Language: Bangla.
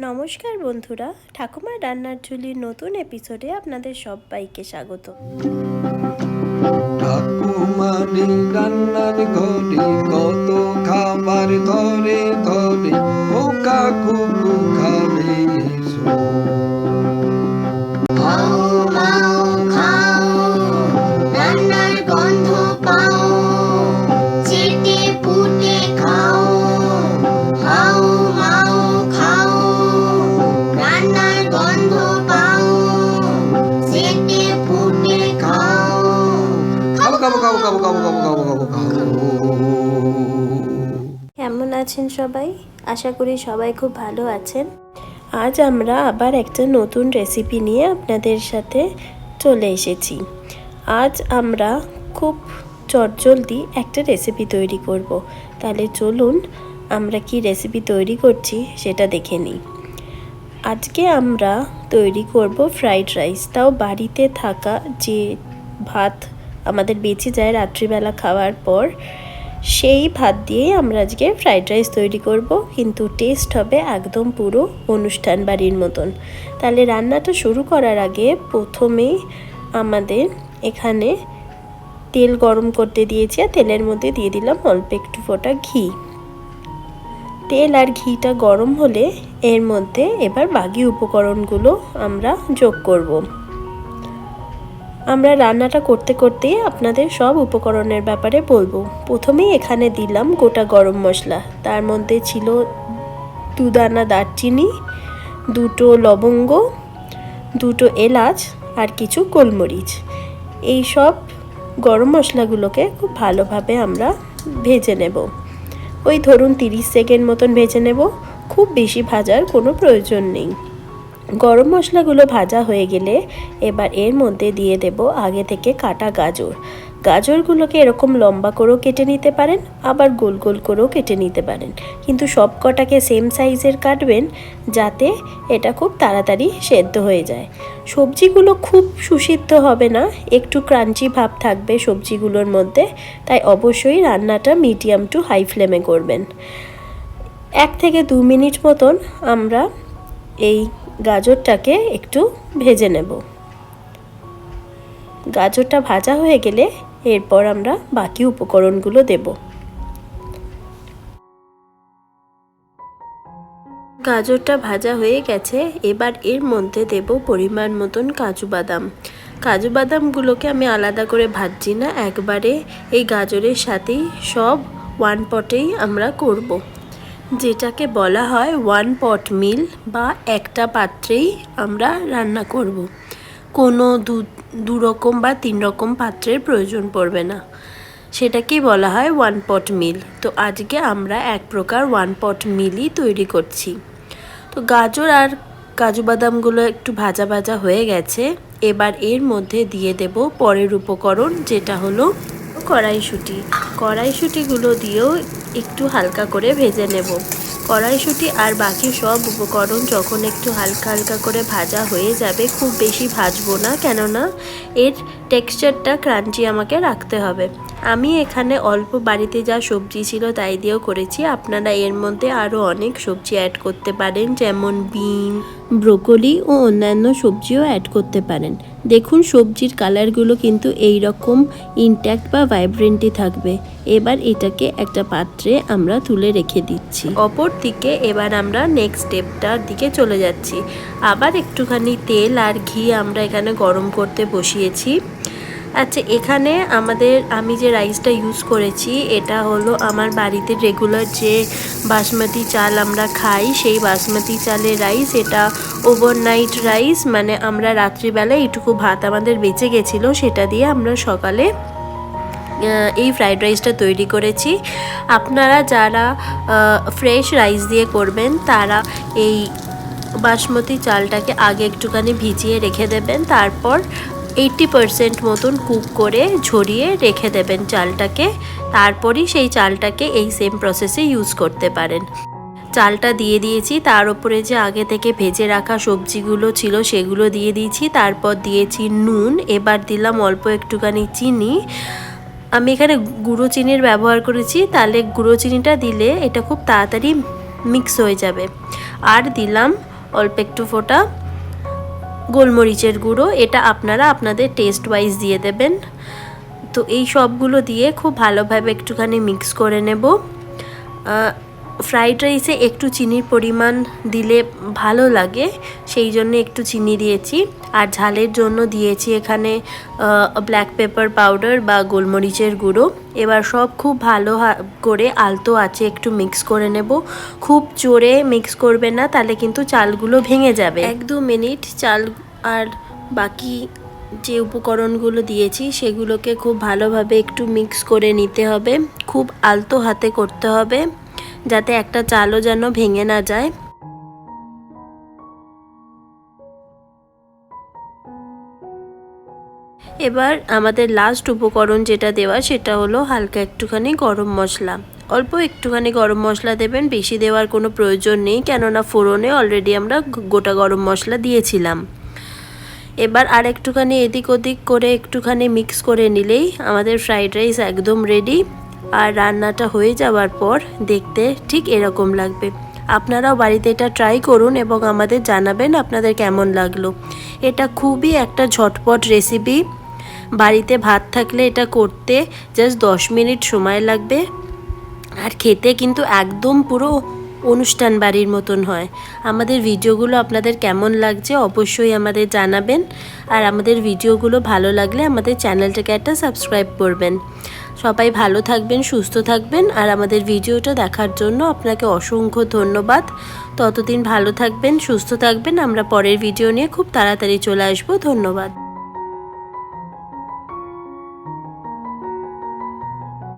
নমস্কার বন্ধুরা ঠাকুমার রান্নার ঝুলির নতুন এপিসোডে আপনাদের সবাইকে স্বাগত। ঠাকুমারি রান্নার ঘরে কত খাবার ধরে ধরে, ও কুকু কেমন আছেন সবাই? আশা করি সবাই খুব ভালো আছেন। আজ আমরা আবার একটা নতুন রেসিপি নিয়ে আপনাদের সাথে চলে এসেছি। আজ আমরা খুব চটজলদি একটা রেসিপি তৈরি করব। তাহলে চলুন আমরা কি রেসিপি তৈরি করছি সেটা দেখে নিই। আজকে আমরা তৈরি করব ফ্রাইড রাইস তাও বাড়িতে থাকা যে ভাত আমাদের বেঁচে যায় রাত্রিবেলা খাওয়ার পর, সেই ভাত দিয়েই আমরা আজকে ফ্রাইড রাইস তৈরি করব। কিন্তু টেস্ট হবে একদম পুরো অনুষ্ঠান বাড়ির মতন। তাহলে রান্নাটা শুরু করার আগে প্রথমেই আমাদের এখানে তেল গরম করতে দিয়েছি আর তেলের মধ্যে দিয়ে দিলাম অল্প একটু ফোঁটা ঘি। তেল আর ঘিটা গরম হলে এর মধ্যে এবার বাকি উপকরণগুলো আমরা যোগ করব। আমরা রান্নাটা করতে করতে আপনাদের সব উপকরণের ব্যাপারে বলব। প্রথমেই এখানে দিলাম গোটা গরম মশলা। তার মধ্যে ছিল দুদানা দারচিনি, দুটো লবঙ্গ, দুটো এলাচ আর কিছু গোলমরিচ। এই সব গরম মশলাগুলোকে খুব ভালোভাবে আমরা ভেজে নেব। ওই ধরুন তিরিশ সেকেন্ড মতন ভেজে নেব। খুব বেশি ভাজার কোনো প্রয়োজন নেই। গরম মশলাগুলো ভাজা হয়ে গেলে এবার এর মধ্যে দিয়ে দেব আগে থেকে কাটা গাজর। গাজরগুলোকে এরকম লম্বা করেও কেটে নিতে পারেন, আবার গোল গোল করেও কেটে নিতে পারেন। কিন্তু সব কটাকে সেম সাইজের কাটবেন যাতে এটা খুব তাড়াতাড়ি সেদ্ধ হয়ে যায়। সবজিগুলো খুব সুসিদ্ধ হবে না, একটু ক্রাঞ্চি ভাব থাকবে সবজিগুলোর মধ্যে, তাই অবশ্যই রান্নাটা মিডিয়াম টু হাই ফ্লেমে করবেন। এক থেকে দু মিনিট মতন আমরা এই গাজরটাকে একটু ভেজে নেব। গাজরটা ভাজা হয়ে গেলে এরপর আমরা বাকি উপকরণগুলো দেব। গাজরটা ভাজা হয়ে গেছে, এবার এর মধ্যে দেব পরিমাণ মতন কাজু বাদাম। কাজু বাদামগুলোকে আমি আলাদা করে ভাজছি না, একবারে এই গাজরের সাথেই সব ওয়ান পটেই আমরা করব। যেটাকে বলা হয় ওয়ান পট মিল বা একটা পাত্রেই আমরা রান্না করব। কোনো দু দু রকম বা তিন রকম পাত্রের প্রয়োজন পড়বে না। সেটাকেই বলা হয় ওয়ান পট মিল তো আজকে আমরা এক প্রকার ওয়ান পট মিলই তৈরি করছি। তো গাজর আর কাজু বাদামগুলো একটু ভাজা ভাজা হয়ে গেছে। এবার এর মধ্যে দিয়ে দেব পরের উপকরণ যেটা হলো কড়াইশুঁটি। কড়াইশুঁটিগুলো দিয়েও একটু হালকা করে ভেজে নেব। কড়াইশুঁটি আর বাকি সব উপকরণ যখন একটু হালকা হালকা করে ভাজা হয়ে যাবে, খুব বেশি ভাজবো না, কেননা এর টেক্সচারটা ক্রাঞ্চি আমাকে রাখতে হবে। আমি এখানে অল্প বাড়িতে যা সবজি ছিল তাই দিয়েও করেছি। আপনারা এর মধ্যে আরও অনেক সবজি অ্যাড করতে পারেন, যেমন বিন, ব্রোকলি ও অন্যান্য সবজিও অ্যাড করতে পারেন। দেখুন, সবজির কালারগুলো কিন্তু এই রকম ইনট্যাক্ট বা ভাইব্রেন্টই থাকবে। এবার এটাকে একটা পাত্রে আমরা তুলে রেখে দিচ্ছি। অপর দিকে এবার আমরা নেক্সট স্টেপটার দিকে চলে যাচ্ছি। আবার একটুখানি তেল আর ঘি আমরা এখানে গরম করতে বসিয়েছি। আচ্ছা এখানে আমাদের, আমি যে রাইসটা ইউজ করেছি, এটা হলো আমার বাড়িতে রেগুলার যে বাসমতি চাল আমরা খাই, সেই বাসমতি চালের রাইস এটা ওভারনাইট রাইস মানে আমরা রাত্রিবেলা এইটুকু ভাত আমাদের বেঁচে গেছিল, সেটা দিয়ে আমরা সকালে এই ফ্রাইড রাইসটা তৈরি করেছি। আপনারা যারা ফ্রেশ রাইস দিয়ে করবেন, তারা এই বাসমতি চালটাকে আগে একটুখানি ভিজিয়ে রেখে দেবেন, তারপর এইটটি পারসেন্ট মতন কুক করে ঝরিয়ে রেখে দেবেন চালটাকে। তারপরই সেই চালটাকে এই সেম প্রসেসে ইউজ করতে পারেন। চালটা দিয়ে দিয়েছি, তার উপরে যে আগে থেকে ভেজে রাখা সবজিগুলো ছিল সেগুলো দিয়ে দিয়েছি। তারপর দিয়েছি নুন, এবার দিলাম অল্প একটুখানি চিনি। আমি এখানে গুঁড়ো চিনির ব্যবহার করেছি, তাহলে গুঁড়ো চিনিটা দিলে এটা খুব তাড়াতাড়ি মিক্স হয়ে যাবে। আর দিলাম অল্প একটু ফোঁটা গোলমরিচের গুঁড়ো, এটা আপনারা আপনাদের টেস্ট ওয়াইজ দিয়ে দেবেন। তো এই সবগুলো দিয়ে খুব ভালোভাবে একটুখানি মিক্স করে নেব। ফ্রাইড রাইসে একটু চিনির পরিমাণ দিলে ভালো লাগে, সেই জন্য একটু চিনি দিয়েছি। আর ঝালের জন্য দিয়েছি এখানে ব্ল্যাক পেপার পাউডার বা গোলমরিচের গুঁড়ো। এবার সব খুব ভালো করে আলতো আছে একটু মিক্স করে নেব। খুব জোরে মিক্স করবে না, তাহলে কিন্তু চালগুলো ভেঙে যাবে। এক দু মিনিট চাল আর বাকি যে উপকরণগুলো দিয়েছি, সেগুলোকে খুব ভালোভাবে একটু মিক্স করে নিতে হবে। খুব আলতো হাতে করতে হবে। যাতে একটা চালও যেন ভেঙে না যায়। এবার আমাদের লাস্ট উপকরণ যেটা দেওয়া, সেটা হলো হালকা একটুখানি গরম মশলা। অল্প একটুখানি গরম মশলা দেবেন, বেশি দেওয়ার কোনো প্রয়োজন নেই, কেননা ফোড়নে অলরেডি আমরা গোটা গরম মশলা দিয়েছিলাম। এবার আর একটুখানি এদিক ওদিক করে একটুখানি মিক্স করে নিলেই আমাদের ফ্রাইড রাইস একদম রেডি আর রান্নাটা হয়ে যাওয়ার পর দেখতে ঠিক এরকম লাগবে। আপনারাও বাড়িতে এটা ট্রাই করুন এবং আমাদের জানাবেন আপনাদের কেমন লাগল। এটা খুবই একটা ঝটপট রেসিপি বাড়িতে ভাত থাকলে এটা করতে জাস্ট দশ মিনিট সময় লাগবে। আর খেতে কিন্তু একদম পুরো অনুষ্ঠান বাড়ির মতন হয়। আমাদের ভিডিওগুলো আপনাদের কেমন লাগছে অবশ্যই আমাদের জানাবেন। আর আমাদের ভিডিওগুলো ভালো লাগলে আমাদের চ্যানেলটাকে একটা সাবস্ক্রাইব করবেন। সবাই ভালো থাকবেন, সুস্থ থাকবেন আর আমাদের ভিডিওটা দেখার জন্য আপনাকে অসংখ্য ধন্যবাদ। ততদিন ভালো থাকবেন, সুস্থ থাকবেন। আমরা পরের ভিডিও নিয়ে খুব তাড়াতাড়ি চলে আসব। ধন্যবাদ।